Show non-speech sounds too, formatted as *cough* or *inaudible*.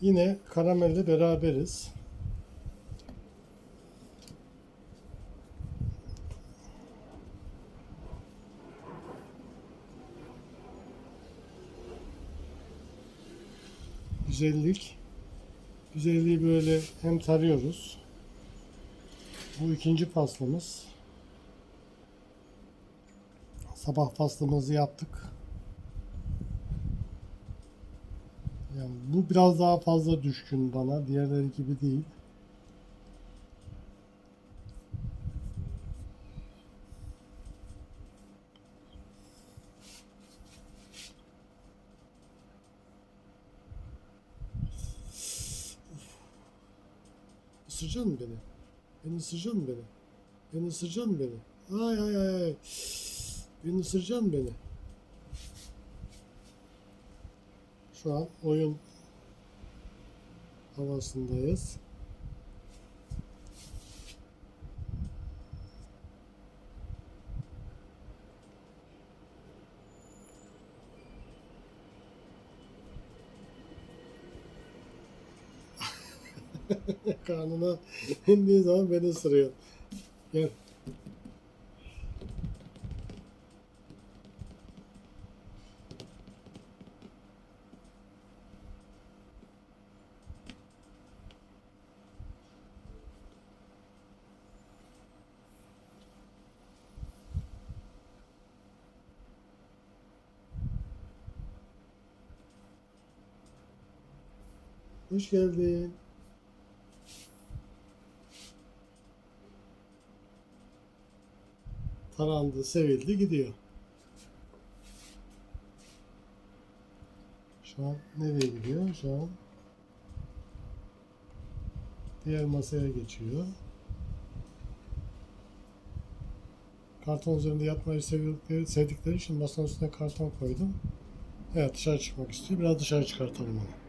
Yine karamelle beraberiz. Güzellik. Güzelliği böyle hem tarıyoruz. Bu ikinci pastamız. Sabah pastamızı yaptık. Yani bu biraz daha fazla düşkün bana. Diğerleri gibi değil. Isıracaksın mı beni? Beni ısıracaksın mı beni? Beni ısıracaksın mı beni? Ay ay ay ay. Beni ısıracaksın mı beni? Şu an oyun havasındayız. *laughs* Karnına indiği zaman beni ısırıyor. Gel. Hoş geldin. Tarandı, sevildi, gidiyor. Şu an nereye gidiyor? Şu an diğer masaya geçiyor. Karton üzerinde yatmayı sevdikleri, sevdikleri için masanın üstüne karton koydum. Evet dışarı çıkmak istiyor. Biraz dışarı çıkartalım onu.